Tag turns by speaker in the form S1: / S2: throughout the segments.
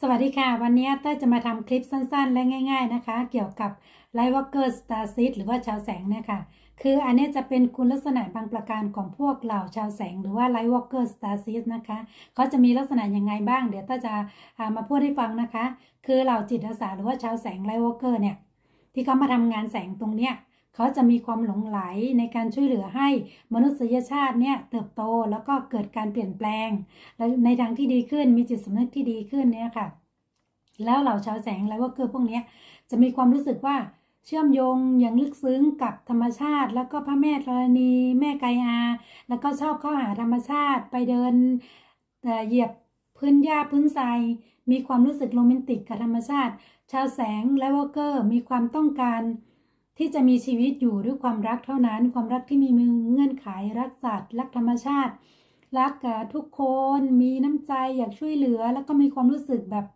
S1: สวัสดีค่ะ วันนี้เต้ยจะมาทำคลิปสั้นๆ และง่าย ๆนะคะ เกี่ยวกับ Lightworker Star Seed หรือว่าชาวแสงเนี่ยค่ะ คืออันนี้จะเป็นคุณลักษณะบางประการของพวกเหล่าชาวแสง หรือว่า Lightworker Star Seed นะคะเขาจะมีลักษณะยังไงบ้าง เดี๋ยวเต้ยจะามาพูดให้ฟังนะคะ คือเหล่าจิตอาสาหรือว่าชาวแสง Lightworker เนี่ยที่เขามาทำงานแสงตรงเนี้ย เขาจะมีความหลงไหลในการช่วยเหลือให้มนุษยชาติเนี่ยเติบโตแล้วก็เกิดการเปลี่ยนแปลง และในทางที่ดีขึ้นมีจิตสำนึกที่ดีขึ้นเนี่ยค่ะ แล้วเหล่าชาวแสงแล้วว่าคือพวกนี้จะมีความรู้สึกว่าเชื่อมโยงอย่างลึกซึ้งกับธรรมชาติ แล้วก็พระแม่ธรณี แม่ไกอา แล้วก็ชอบเข้าหาธรรมชาติไปเดินเอ่อเหยียบพื้นหญ้าพื้นทรายมีความรู้สึกโรแมนติกกับธรรมชาติ ชาวแสงและวอเกอร์มีความต้องการ ที่จะมีชีวิตอยู่ด้วยความรักเท่านั้น ความรักที่มีมือเงื่อนไขรักสัตว์ รักธรรมชาติ รักทุกคนมีน้ำใจอยากช่วยเหลือ แล้วก็มีความรู้สึกแบบ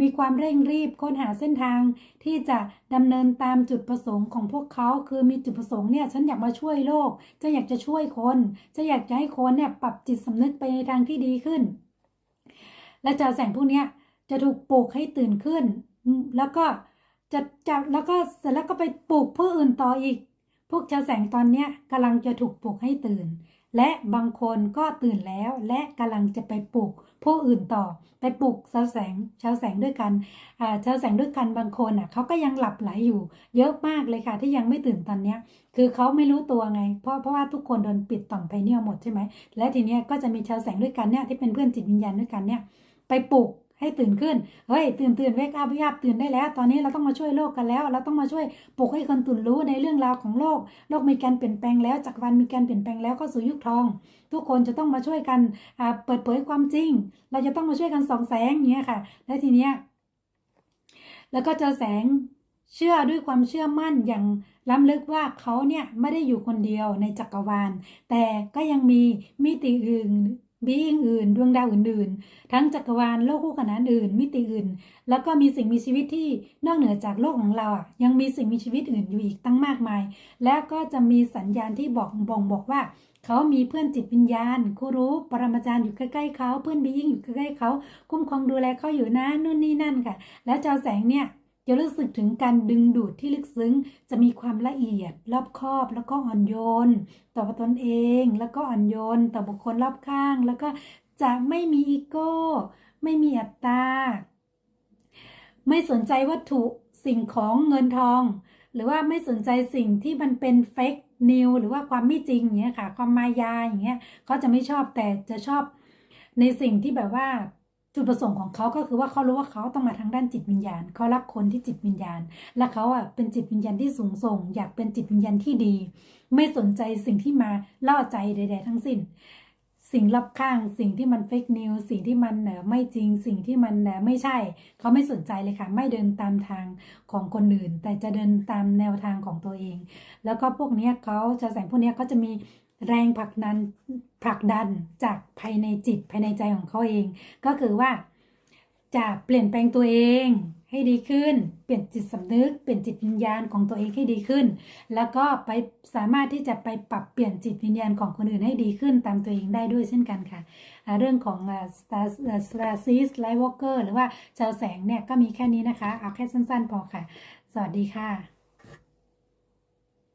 S1: มีความเร่งรีบค้นหาเส้นทางที่จะดำเนินตามจุดประสงค์ของพวกเขาคือมีจุดประสงค์เนี่ยฉันอยากมาช่วยโลกจะอยากจะช่วยคนจะอยากจะให้คนเนี่ยปรับจิตสำนึกไปในทางที่ดีขึ้น และชาแสงพวกเนี้ยจะถูกปลูกให้ตื่นขึ้น แล้วก็ จะจะแล้วก็เสร็จแล้วก็ไปปลูกผู้อื่นต่ออีก พวกชาวแสงตอนเนี้ยกำลังจะถูกปลุกให้ตื่น และบางคนก็ตื่นแล้ว และกำลังจะไปปลุกผู้อื่นต่อ ไปปลุกชาวแสงชาวแสงด้วยกันชาวแสงด้วยกันบางคนอะเขาก็ยังหลับไหลอยู่ เยอะมากเลยค่ะ ที่ยังไม่ตื่นตอนเนี้ย คือเขาไม่รู้ตัวไง เพราะเพราะว่าทุกคนโดนปิดต่อมไพเนียลหมดใช่ไหมและทีเนี้ยก็จะมีชาวแสงด้วยกันเนี่ยที่เป็นเพื่อนจิตวิญญาณด้วยกันเนี่ยไปปลุก ให้ตื่นขึ้น เฮ้ย ตื่นตื่นเวกอัพวิบตื่นได้แล้ว ตอนนี้เราต้องมาช่วยโลกกันแล้ว เราต้องมาช่วยปลุกให้คนตื่นรู้ในเรื่องราวของโลก โลกมีการเปลี่ยนแปลงแล้วจักรวาลมีการเปลี่ยนแปลงแล้วเข้าสู่ยุคทอง ทุกคนจะต้องมาช่วยกันเปิดเผยความจริง เราจะต้องมาช่วยกันส่องแสงอย่างเงี้ยค่ะ และทีเนี้ยแล้วก็เจอแสงเชื่อด้วยความเชื่อมั่นอย่างล้ำลึกว่าเขาเนี่ยไม่ได้อยู่คนเดียวในจักรวาล แต่ก็ยังมีมิติอื่น บีอิงอื่น ดวงดาวอื่นๆ ทั้งจักรวาลโลกคู่ขนานอื่น มิติอื่น แล้วก็มีสิ่งมีชีวิตที่นอกเหนือจากโลกของเราอะยังมีสิ่งมีชีวิตอื่นอยู่อีกตั้งมากมาย แล้วก็จะมีสัญญาณที่บอกบ่งบอกว่าเขามีเพื่อนจิตวิญญาณครูรู้ปรมาจารย์อยู่ใกล้ๆเขาเพื่อนบีอิงอยู่ใกล้ๆเขาคุ้มครองดูแลเขาอยู่นะนู่นนี่นั่นค่ะ แล้วเจ้าแสงเนี่ย จะรู้สึกถึงการดึงดูดที่ลึกซึ้ง จะมีความละเอียด รอบคอบแล้วก็อ่อนโยน ต่อตนเองแล้วก็อ่อนโยน ต่อบุคคลรอบข้าง แล้วก็จะไม่มีอีโก้ ไม่มีอัตตา ไม่สนใจวัตถุสิ่งของเงินทอง หรือว่าไม่สนใจสิ่งที่มันเป็นเฟกนิวหรือว่าความไม่จริงอย่างเงี้ยค่ะ ความมายาอย่างเงี้ยเขาจะไม่ชอบแต่จะชอบในสิ่งที่แบบว่า จุดประสงค์ของเขาก็คือว่าเขารู้ว่าเขาต้องมาทางด้านจิตวิญญาณ เขารักคนที่จิตวิญญาณ และเขาอะเป็นจิตวิญญาณที่สูงส่ง อยากเป็นจิตวิญญาณที่ดี ไม่สนใจสิ่งที่มาล่อใจใด ๆ ทั้งสิ้น สิ่งรอบข้างสิ่งที่มันเฟกนิวสิ่งที่มันเอ่อไม่จริงสิ่งที่มันเอ่อไม่ใช่ เขาไม่สนใจเลยค่ะ ไม่เดินตามทางของคนอื่น แต่จะเดินตามแนวทางของตัวเอง แล้วก็พวกนี้เขาชาวแสงพวกนี้เขาจะมี แรงผลักดันผลักดันจากภายในจิตภายในใจของเขาเอง ก็คือว่าจะเปลี่ยนแปลงตัวเองให้ดีขึ้น เปลี่ยนจิตสำนึก เปลี่ยนจิตวิญญาณของตัวเองให้ดีขึ้น แล้วก็ไปสามารถที่จะไปปรับเปลี่ยนจิตวิญญาณของคนอื่นให้ดีขึ้นตามตัวเองได้ด้วยเช่นกันค่ะ เรื่องของสตาร์สตาร์ซีสไลท์วอล์กเกอร์หรือว่าชาวแสงเนี่ยก็มีแค่นี้นะคะ เอาแค่สั้นๆพอค่ะ สวัสดีค่ะ